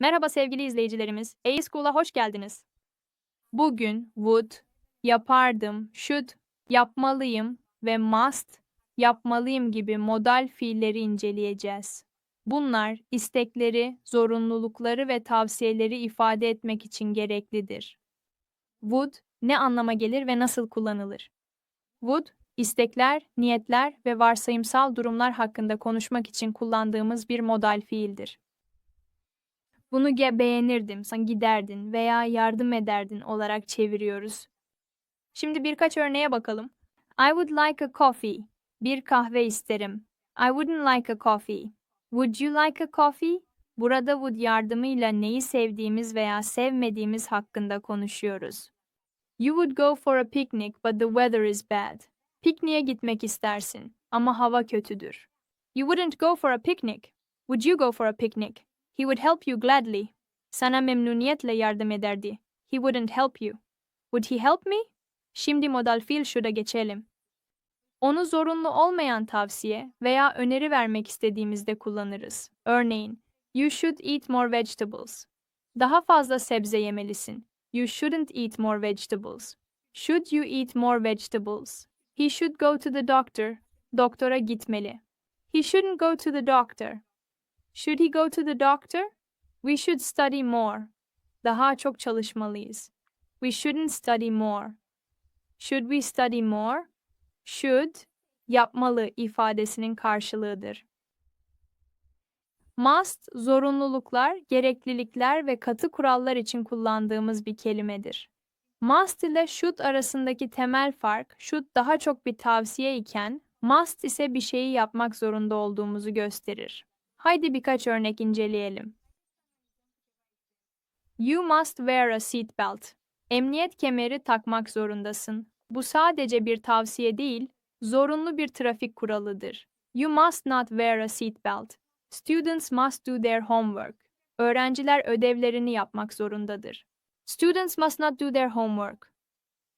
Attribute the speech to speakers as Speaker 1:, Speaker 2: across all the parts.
Speaker 1: Merhaba sevgili izleyicilerimiz. A-School'a hoş geldiniz. Bugün would, yapardım, should, yapmalıyım ve must, yapmalıyım gibi modal fiilleri inceleyeceğiz. Bunlar istekleri, zorunlulukları ve tavsiyeleri ifade etmek için gereklidir. Would ne anlama gelir ve nasıl kullanılır? Would, istekler, niyetler ve varsayımsal durumlar hakkında konuşmak için kullandığımız bir modal fiildir. Bunu ge- beğenirdim, sen giderdin veya yardım ederdin olarak çeviriyoruz. Şimdi birkaç örneğe bakalım. I would like a coffee. Bir kahve isterim. I wouldn't like a coffee. Would you like a coffee? Burada would yardımıyla neyi sevdiğimiz veya sevmediğimiz hakkında konuşuyoruz. You would go for a picnic but the weather is bad. Pikniğe gitmek istersin ama hava kötüdür. You wouldn't go for a picnic. Would you go for a picnic? He would help you gladly. Sana memnuniyetle yardım ederdi. He wouldn't help you. Would he help me? Şimdi modal fiil şurada geçelim. Onu zorunlu olmayan tavsiye veya öneri vermek istediğimizde kullanırız. Örneğin, you should eat more vegetables. Daha fazla sebze yemelisin. You shouldn't eat more vegetables. Should you eat more vegetables? He should go to the doctor. Doktora gitmeli. He shouldn't go to the doctor. Should he go to the doctor? We should study more. Daha çok çalışmalıyız. We shouldn't study more. Should we study more? Should, yapmalı ifadesinin karşılığıdır. Must, zorunluluklar, gereklilikler ve katı kurallar için kullandığımız bir kelimedir. Must ile should arasındaki temel fark, should daha çok bir tavsiye iken, must ise bir şeyi yapmak zorunda olduğumuzu gösterir. Haydi birkaç örnek inceleyelim. You must wear a seatbelt. Emniyet kemeri takmak zorundasın. Bu sadece bir tavsiye değil, zorunlu bir trafik kuralıdır. You must not wear a seatbelt. Students must do their homework. Öğrenciler ödevlerini yapmak zorundadır. Students must not do their homework.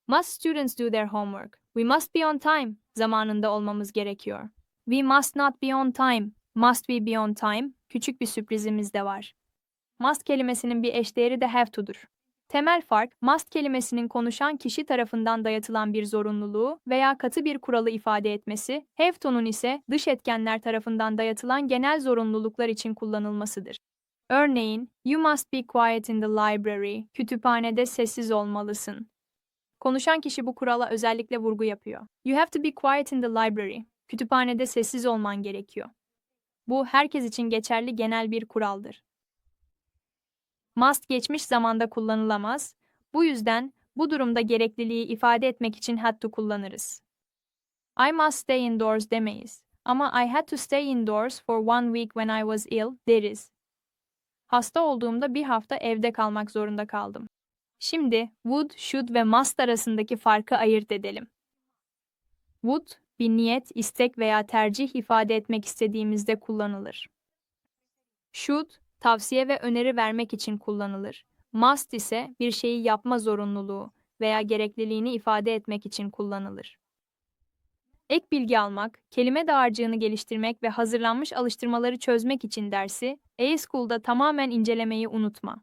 Speaker 1: Must students do their homework? We must be on time. Zamanında olmamız gerekiyor. We must not be on time. Must be on time? Küçük bir sürprizimiz de var. Must kelimesinin bir eşdeğeri de have to'dur. Temel fark, must kelimesinin konuşan kişi tarafından dayatılan bir zorunluluğu veya katı bir kuralı ifade etmesi, have to'nun ise dış etkenler tarafından dayatılan genel zorunluluklar için kullanılmasıdır. Örneğin, you must be quiet in the library, kütüphanede sessiz olmalısın. Konuşan kişi bu kurala özellikle vurgu yapıyor. You have to be quiet in the library, kütüphanede sessiz olman gerekiyor. Bu herkes için geçerli genel bir kuraldır. Must geçmiş zamanda kullanılamaz. Bu yüzden bu durumda gerekliliği ifade etmek için had to kullanırız. I must stay indoors demeyiz. Ama I had to stay indoors for one week when I was ill deriz. Hasta olduğumda bir hafta evde kalmak zorunda kaldım. Şimdi would, should ve must arasındaki farkı ayırt edelim. Would, bir niyet, istek veya tercih ifade etmek istediğimizde kullanılır. Should, tavsiye ve öneri vermek için kullanılır. Must ise bir şeyi yapma zorunluluğu veya gerekliliğini ifade etmek için kullanılır. Ek bilgi almak, kelime dağarcığını geliştirmek ve hazırlanmış alıştırmaları çözmek için dersi, e-School'da tamamen incelemeyi unutma.